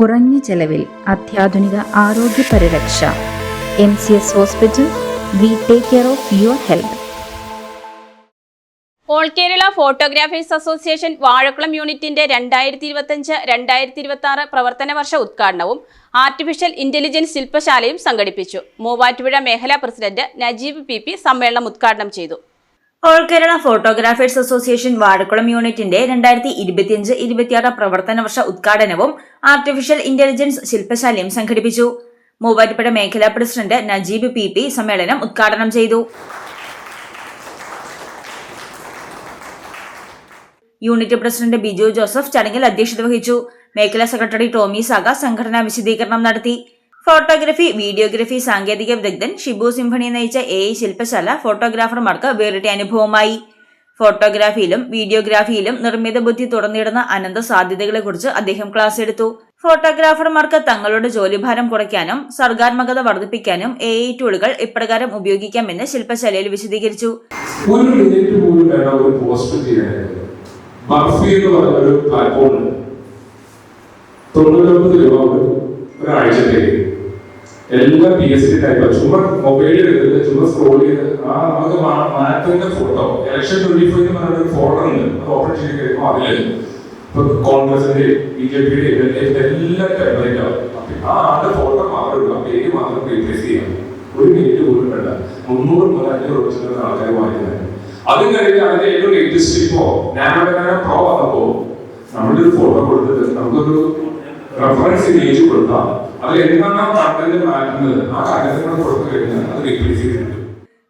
കുറഞ്ഞ ചെലവിൽ അത്യാധുനിക ആരോഗ്യ പരിരക്ഷ. M C S hospital we take care of your health. All Kerala photographers association Vazhakkulam യൂണിറ്റിന്റെ രണ്ടായിരത്തി ഇരുപത്തഞ്ച് രണ്ടായിരത്തി ഇരുപത്തി ആറ് പ്രവർത്തന വർഷ ഉദ്ഘാടനവും ആർട്ടിഫിഷ്യൽ ഇന്റലിജൻസ് ശില്പശാലയും സംഘടിപ്പിച്ചു. മൂവാറ്റുപുഴ മേഖലാ പ്രസിഡന്റ് നജീബ് പി സമ്മേളനം ഉദ്ഘാടനം ചെയ്തു. All Kerala photographers association Vazhakkulam യൂണിറ്റിന്റെ രണ്ടായിരത്തി ഇരുപത്തിയഞ്ച് ഇരുപത്തിയാറ് പ്രവർത്തന വർഷ ഉദ്ഘാടനവും ആർട്ടിഫിഷ്യൽ ഇന്റലിജൻസ് ശില്പശാലയും സംഘടിപ്പിച്ചു. മൂവാറ്റുപുഴ മേഖലാ പ്രസിഡന്റ് നജീബ് പി പി സമ്മേളനം ഉദ്ഘാടനം ചെയ്തു. യൂണിറ്റ് പ്രസിഡന്റ് ബിജു ജോസഫ് ചടങ്ങിൽ അധ്യക്ഷത വഹിച്ചു. മേഖലാ സെക്രട്ടറി ടോമി സാഗ സംഘടനാ വിശദീകരണം നടത്തി. ഫോട്ടോഗ്രഫി വീഡിയോഗ്രഫി സാങ്കേതിക വിദഗ്ധൻ ഷിബു സിംഹണി നയിച്ച എ ഐ ശില്പശാല ഫോട്ടോഗ്രാഫർമാർക്ക് വേറിട്ട അനുഭവമായി. ഫോട്ടോഗ്രാഫിയിലും വീഡിയോഗ്രാഫിയിലും നിർമ്മിത ബുദ്ധി തുറന്നിടുന്ന അനന്ത സാധ്യതകളെക്കുറിച്ച് അദ്ദേഹം ക്ലാസ് എടുത്തു. ഫോട്ടോഗ്രാഫർമാർക്ക് തങ്ങളുടെ ജോലിഭാരം കുറയ്ക്കാനും സർഗാത്മകത വർദ്ധിപ്പിക്കാനും എ ഐ ടൂളുകൾ ഇപ്രകാരം ഉപയോഗിക്കാമെന്ന് ശില്പശാലയിൽ വിശദീകരിച്ചു. ഒരു ഒരു പോസ്റ്റ് ബർഫി എന്ന് രൂപ ഒരാഴ്ചത്തേക്ക്. എല്ലാ പി എസ് സി ടൈപ്പ് ചുമ്മാ മൊബൈലിൽ എടുത്ത് ചുമ്മാ സ്ക്രോൾ ചെയ്ത് ആ നമുക്ക് മാറ്റത്തിന്റെ ഫോട്ടോ ഇലക്ഷൻ ട്വന്റി ഫൈവ് എന്ന് പറഞ്ഞ ഒരു ഫോട്ടോ ഉണ്ട്. അത് ഓപ്പൺ ചെയ്ത് കഴിയുമ്പോൾ അതിൽ ഇപ്പൊ കോൺഗ്രസിന്റെ ബി ജെ പിയുടെ എല്ലാം ടെമ്പറേറ്റ് ആവും ആ ആളുടെ ഫോട്ടോ മാത്രം ഇടുക പേര് മാത്രം റീപ്ലേസ് ചെയ്യാം. ഒരു മിനിറ്റ് പോലും വേണ്ട. മുന്നൂറ് മുതൽ അഞ്ഞൂറ് വെച്ചിട്ടുള്ള ആൾക്കാർ വാങ്ങിക്കുന്നത് അതും കഴിഞ്ഞ് അതിന്റെ ഏറ്റവും ലേറ്റസ്റ്റ് ഇപ്പോ നാനോഡനായ പ്രോ വന്നപ്പോ നമ്മളൊരു ഫോട്ടോ കൊടുത്തിട്ട് നമുക്കൊരു റെഫറൻസ് ഇമേജ് കൊടുത്താൽ അതിൽ എന്താണ് കണ്ടന്റ് മാറ്റുന്നത് ആ കണ്ടന്റ് കൊടുത്തു കഴിഞ്ഞാൽ അത് റീപ്ലേസ് ചെയ്തിട്ടുണ്ട്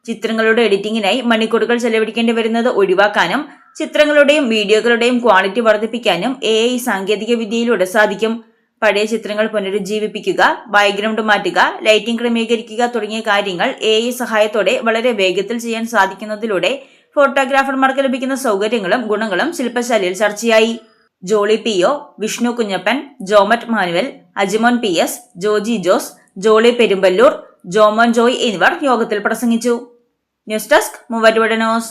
ചിത്രങ്ങളുടെ എഡിറ്റിംഗിനായി മണിക്കൂറുകൾ ചെലവഴിക്കേണ്ടി വരുന്നത് ഒഴിവാക്കാനും ചിത്രങ്ങളുടെയും വീഡിയോകളുടെയും ക്വാളിറ്റി വർദ്ധിപ്പിക്കാനും എ ഐ സാങ്കേതിക വിദ്യയിലൂടെ സാധിക്കും. പഴയ ചിത്രങ്ങൾ പുനരുജ്ജീവിപ്പിക്കുക ബാക്ക്ഗ്രൗണ്ട് മാറ്റുക ലൈറ്റിംഗ് ക്രമീകരിക്കുക തുടങ്ങിയ കാര്യങ്ങൾ എ ഐ സഹായത്തോടെ വളരെ വേഗത്തിൽ ചെയ്യാൻ സാധിക്കുന്നതിലൂടെ ഫോട്ടോഗ്രാഫർമാർക്ക് ലഭിക്കുന്ന സൗകര്യങ്ങളും ഗുണങ്ങളും ശില്പശാലയിൽ ചർച്ചയായി. Jolly P O Vishnu Kunjappan Jomet Manuel Ajimon P S Joji Jose Jolly Perumballoor Jomon Joy എന്നിവർ യോഗത്തിൽ പ്രസംഗിച്ചു. News desk Muvattupuzha news.